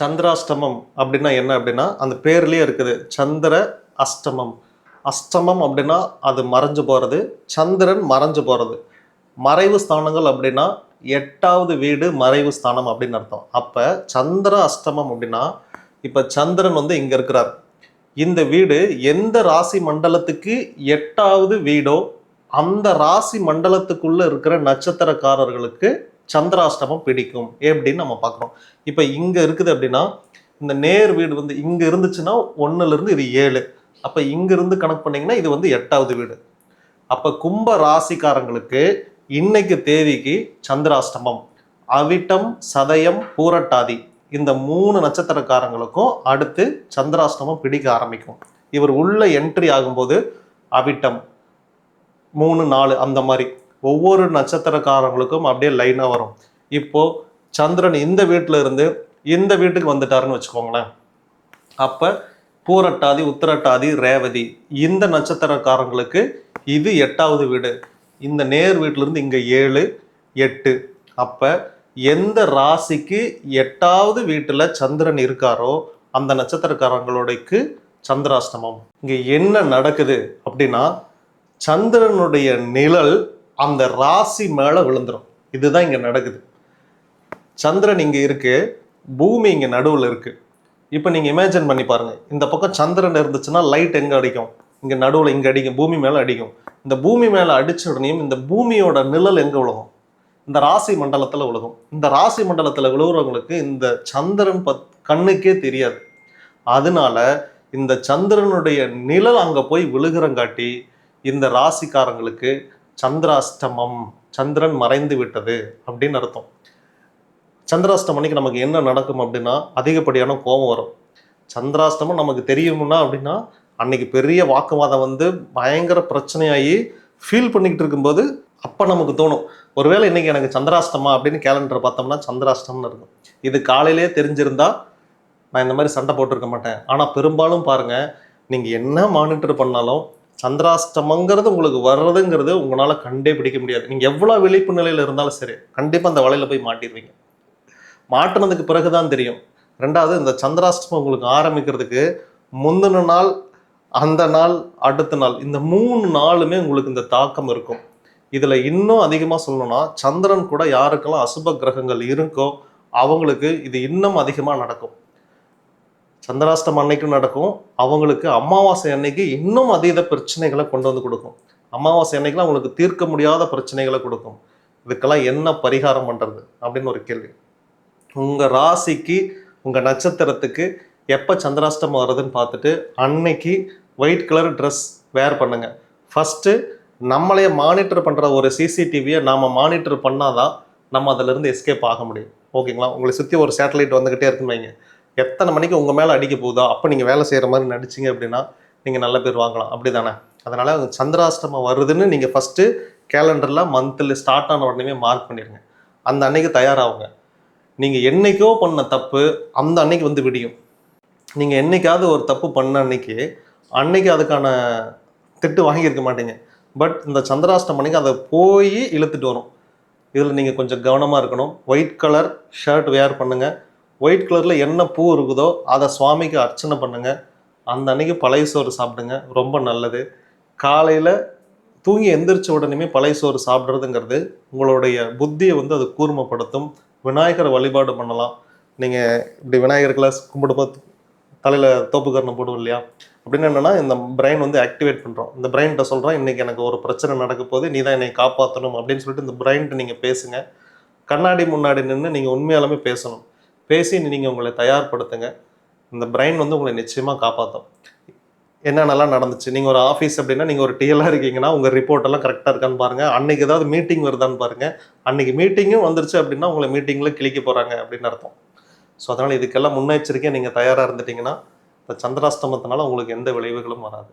சந்திராஷ்டமம் அப்படின்னா என்ன அப்படின்னா அந்த பேர்லேயே இருக்குது. சந்திர அஷ்டமம். அஷ்டமம் அப்படின்னா அது மறைஞ்சு போகிறது சந்திரன் மறைஞ்சு போகிறது மறைவு ஸ்தானங்கள் அப்படின்னா எட்டாவது வீடு மறைவு ஸ்தானம் அப்படின்னு அர்த்தம். அப்போ சந்திர அஷ்டமம் அப்படின்னா இப்போ சந்திரன் வந்து இங்கே இருக்கிறார். இந்த வீடு எந்த ராசி மண்டலத்துக்கு எட்டாவது வீடோ அந்த ராசி மண்டலத்துக்குள்ளே இருக்கிற நட்சத்திரக்காரர்களுக்கு சந்திராஷ்டமம் பிடிக்கும். எப்படின்னு நம்ம பார்க்குறோம் இப்போ இங்கே இருக்குது அப்படின்னா இந்த நேர் வீடு வந்து இங்கே இருந்துச்சுன்னா ஒன்றுலேருந்து இது ஏழு. அப்போ இங்கேருந்து கணக்கு பண்ணிங்கன்னா இது வந்து எட்டாவது வீடு. அப்போ கும்ப ராசிக்காரங்களுக்கு இன்னைக்கு தேதிக்கு சந்திராஷ்டமம். அவிட்டம் சதயம் பூரட்டாதி இந்த மூணு நட்சத்திரக்காரங்களுக்கும் அடுத்து சந்திராஷ்டமம் பிடிக்க ஆரம்பிக்கும். இவர் உள்ள என்ட்ரி ஆகும்போது அவிட்டம் மூணு நாலு அந்த மாதிரி. ஒவ்வொரு நட்சத்திரக்காரங்களுக்கும் அப்படியே லைனாக வரும். இப்போது சந்திரன் இந்த வீட்டில் இருந்து இந்த வீட்டுக்கு வந்துட்டாருன்னு வச்சுக்கோங்களேன். அப்போ பூரட்டாதி உத்திரட்டாதி ரேவதி இந்த நட்சத்திரக்காரங்களுக்கு இது எட்டாவது வீடு. இந்த நேர் வீட்டிலேருந்து இங்கே ஏழு எட்டு. அப்போ எந்த ராசிக்கு எட்டாவது வீட்டில் சந்திரன் இருக்காரோ அந்த நட்சத்திரக்காரங்களோடைக்கு சந்திராஷ்டமம். இங்கே என்ன நடக்குது அப்படின்னா சந்திரனுடைய நிழல் அந்த ராசி மேலே விழுந்துடும் இதுதான் இங்கே நடக்குது. சந்திரன் இங்கே இருக்குது பூமி இங்கே நடுவில் இருக்குது இப்போ நீங்கள் இமேஜின் பண்ணி பாருங்கள் இந்த பக்கம் சந்திரன் இருந்துச்சுன்னா லைட் எங்கே அடிக்கும்? இங்கே நடுவில் இங்கே அடிக்கும் பூமி மேலே அடிக்கும். இந்த பூமி மேலே அடிச்ச உடனேயும் இந்த பூமியோட நிழல் எங்கே விழுகும்? இந்த ராசி மண்டலத்தில் விழுகும். இந்த ராசி மண்டலத்தில் விழுகிறவங்களுக்கு இந்த சந்திரன் பத் கண்ணுக்கே தெரியாது. அதனால இந்த சந்திரனுடைய நிழல் அங்கே போய் விழுகிறங்காட்டி இந்த ராசிக்காரங்களுக்கு சந்திராஷ்டமம் சந்திரன் மறைந்து விட்டது அப்படின்னு அர்த்தம். சந்திராஷ்டமம் அன்னைக்கு நமக்கு என்ன நடக்கும் அப்படின்னா அதிகப்படியான கோபம் வரும். சந்திராஷ்டமம் நமக்கு தெரியும்னா அப்படின்னா அன்னைக்கு பெரிய வாக்குவாதம் வந்து பயங்கர பிரச்சனையாகி ஃபீல் பண்ணிக்கிட்டு இருக்கும்போது அப்போ நமக்கு தோணும் ஒருவேளை இன்னைக்கு எனக்கு சந்திராஷ்டமா அப்படின்னு கேலண்டர் பார்த்தோம்னா சந்திராஷ்டம்னு இருக்கும் இது காலையிலே தெரிஞ்சிருந்தா நான் இந்த மாதிரி சண்டை போட்டிருக்க மாட்டேன். ஆனால் பெரும்பாலும் பாருங்க நீங்கள் என்ன மானிட்டர் பண்ணாலும் சந்திராஷ்டமங்கிறது உங்களுக்கு வர்றதுங்கிறது உங்களால் கண்டே பிடிக்க முடியாது. நீங்கள் எவ்வளோ விழிப்பு நிலையில் இருந்தாலும் சரி கண்டிப்பாக அந்த வலையில் போய் மாட்டிடுவீங்க மாட்டினதுக்கு பிறகு தான் தெரியும். ரெண்டாவது இந்த சந்திராஷ்டமம் உங்களுக்கு ஆரம்பிக்கிறதுக்கு முந்தின நாள் அந்த நாள் அடுத்த நாள் இந்த மூணு நாளுமே உங்களுக்கு இந்த தாக்கம் இருக்கும். இதில் இன்னும் அதிகமாக சொல்லணும்னா சந்திரன் கூட யாருக்கெல்லாம் அசுப கிரகங்கள் இருக்கோ அவங்களுக்கு இது இன்னும் அதிகமாக நடக்கும். சந்திராஷ்டம் அன்னைக்கும் நடக்கும். அவங்களுக்கு அமாவாசை அன்னைக்கு இன்னும் அதீத பிரச்சனைகளை கொண்டு வந்து கொடுக்கும். அமாவாசை அன்னைக்குலாம் அவங்களுக்கு தீர்க்க முடியாத பிரச்சனைகளை கொடுக்கும். இதுக்கெல்லாம் என்ன பரிகாரம் பண்ணுறது அப்படின்னு ஒரு கேள்வி. உங்கள் ராசிக்கு உங்கள் நட்சத்திரத்துக்கு எப்போ சந்திராஷ்டமம் வருதுன்னு பார்த்துட்டு அன்னைக்கு ஒயிட் கலர் ட்ரெஸ் வேர் பண்ணுங்க. ஃபஸ்ட்டு நம்மளையே மானிட்டர் பண்ணுற ஒரு சிசிடிவியை நாம் மானிட்டர் பண்ணால் தான் நம்ம அதிலிருந்து எஸ்கேப் ஆக முடியும். ஓகேங்களா உங்களை சுற்றி ஒரு சேட்டலைட் வந்துக்கிட்டே இருக்குன்னு வைங்க. எத்தனை மணிக்கு உங்கள் மேலே அடிக்க போகுதோ அப்போ நீங்கள் வேலை செய்கிற மாதிரி நடிச்சிங்க அப்படின்னா நீங்கள் நல்ல பேர் வாங்கலாம். அப்படி தானே அதனால் சந்திராஷ்டமம் வருதுன்னு நீங்கள் ஃபஸ்ட்டு கேலண்டரில் மந்தில் ஸ்டார்ட் ஆன உடனே மார்க் பண்ணிடுங்க அந்த அன்னைக்கு தயாராகுங்க. நீங்கள் என்னைக்கோ பண்ண தப்பு அந்த அன்னைக்கு வந்து விடியும். நீங்கள் என்னைக்காவது ஒரு தப்பு பண்ண அன்னைக்கு அன்னைக்கு அதுக்கான திட்டு வாங்கியிருக்க மாட்டீங்க. பட் இந்த சந்திராஷ்டம் அன்னைக்கு அதை போய் இழுத்துட்டு வரும். இதில் நீங்கள் கொஞ்சம் கவனமாக இருக்கணும். ஒயிட் கலர் ஷர்ட் வேர் பண்ணுங்கள் ஒயிட் கலரில் என்ன பூ இருக்குதோ அதை சுவாமிக்கு அர்ச்சனை பண்ணுங்கள் அந்த அன்னைக்கு பழைய சோறு சாப்பிடுங்க. ரொம்ப நல்லது. காலையில் தூங்கி எந்திரிச்ச உடனேயுமே பழைய சோறு சாப்பிட்றதுங்கிறது உங்களுடைய புத்தியை வந்து அது கூர்மைப்படுத்தும். விநாயகரை வழிபாடு பண்ணலாம். நீங்கள் இப்படி விநாயகர்களை கும்பிடும்போது தலையில் தோப்புக்கரணம் போடுவோம் இல்லையா? அப்படின்னு என்னென்னா இந்த பிரெயின் வந்து ஆக்டிவேட் பண்ணுறோம் இந்த பிரெயின்கிட்ட சொல்கிறோம் இன்றைக்கி எனக்கு ஒரு பிரச்சனை நடக்க போகுது. நீ தான் என்னை காப்பாற்றணும் அப்படின்னு சொல்லிட்டு இந்த பிரெயின்ட்டு நீங்கள் பேசுங்க. கண்ணாடி முன்னாடி நின்று நீங்கள் உண்மையாலுமே பேசணும். பேசி நீங்கள் உங்களை தயார்படுத்துங்க. இந்த பிரெயின் வந்து உங்களை நிச்சயமாக காப்பாற்றும் என்னென்னலாம் நடந்துச்சு? நீங்கள் ஒரு ஆஃபீஸ் அப்படின்னா நீங்கள் ஒரு டிஎல்லாக இருக்கீங்கன்னா உங்கள் ரிப்போர்ட் எல்லாம் கரெக்டாக இருக்கான்னு பாருங்கள் அன்றைக்கி ஏதாவது மீட்டிங் வருதான்னு பாருங்கள் அன்றைக்கி மீட்டிங்கும் வந்துருச்சு அப்படின்னா உங்களை மீட்டிங்கில் கிளிக்க போகிறாங்க அப்படின்னு அர்த்தம். ஸோ அதனால் இதுக்கெல்லாம் முன்னெச்சரிக்கையாக நீங்கள் தயாராக இருந்துட்டீங்கன்னா இந்த சந்திராஷ்டமத்தினால உங்களுக்கு எந்த விளைவுகளும் வராது.